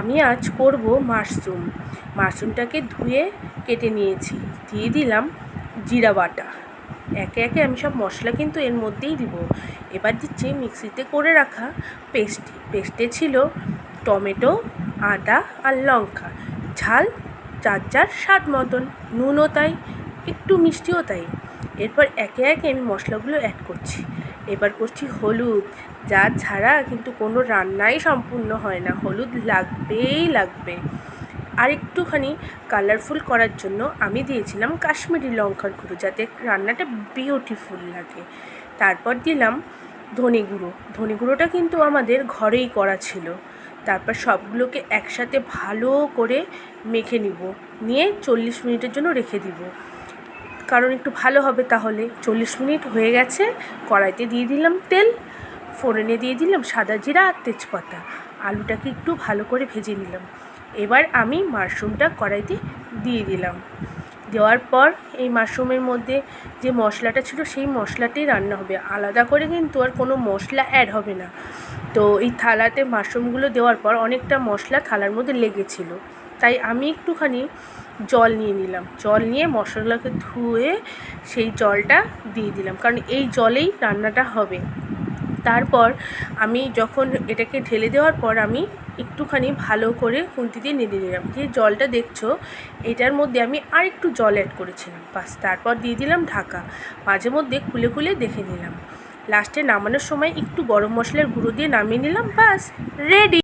আমি আজ করব মাশরুম। মাশরুমটাকে ধুয়ে কেটে নিয়েছি। দিয়ে দিলাম জিরা বাটা। একে একে আমি সব মশলা কিন্তু এর মধ্যেই দিব। এবার দিচ্ছি মিক্সিতে করে রাখা পেস্ট। পেস্টে ছিল টমেটো, আদা আর লঙ্কা। ঝাল চার যার স্বাদ মতন। নুনও তাই, একটু মিষ্টিও তাই। এরপর একে একে আমি মশলাগুলো অ্যাড করছি। এবার করছি হলুদ। যা ছাড়া কিন্তু কোনো রান্নাই সম্পূর্ণ হয় না। হলুদ লাগবেই লাগবে। আর একটুখানি কালারফুল করার জন্য আমি দিয়েছিলাম কাশ্মীরি লঙ্কার গুঁড়ো, যাতে রান্নাটা বিউটিফুল লাগে। তারপর দিলাম ধনে গুঁড়ো। ধনে গুঁড়োটা কিন্তু আমাদের ঘরেই করা ছিল। তারপর সবগুলোকে একসাথে ভালো করে মেখে নিব। নিয়ে চল্লিশ মিনিটের জন্য রেখে দিব। কারণ একটু ভালো হবে তাহলে। চল্লিশ মিনিট হয়ে গেছে, কড়াইতে দিয়ে দিলাম তেল, ফোড়নে দিয়ে দিলাম সাদা জিরা আর তেজপাতা। আলুটাকে একটু ভালো করে ভেজে নিলাম। এবার আমি মাশরুমটা কড়াইতে দিয়ে দিলাম। দেওয়ার পর এই মাশরুমের মধ্যে যে মশলাটা ছিল সেই মশলাটাই রান্না হবে। আলাদা করে কিন্তু আর কোনো মশলা অ্যাড হবে না। তো এই থালাতে মাশরুমগুলো দেওয়ার পর অনেকটা মশলা থালার মধ্যে লেগেছিলো। তাই আমি একটুখানি জল নিয়ে নিলাম। জল নিয়ে মশলাকে ধুয়ে সেই জলটা দিয়ে দিলাম। কারণ এই জলেই রান্নাটা হবে। তারপর আমি যখন এটাকে ঢেলে দেওয়ার পর আমি একটুখানি ভালো করে খুন্তি দিয়ে নেড়ে নিলাম। যে জলটা দেখছ, এটার মধ্যে আমি আর একটু জল অ্যাড করেছিলাম। বাস, তারপর দিয়ে দিলাম ঢাকা। মাঝে মধ্যে খুলে খুলে দেখে নিলাম। লাস্টে নামানোর সময় একটু গরম মশলার গুঁড়ো দিয়ে নামিয়ে নিলাম। বাস রেডি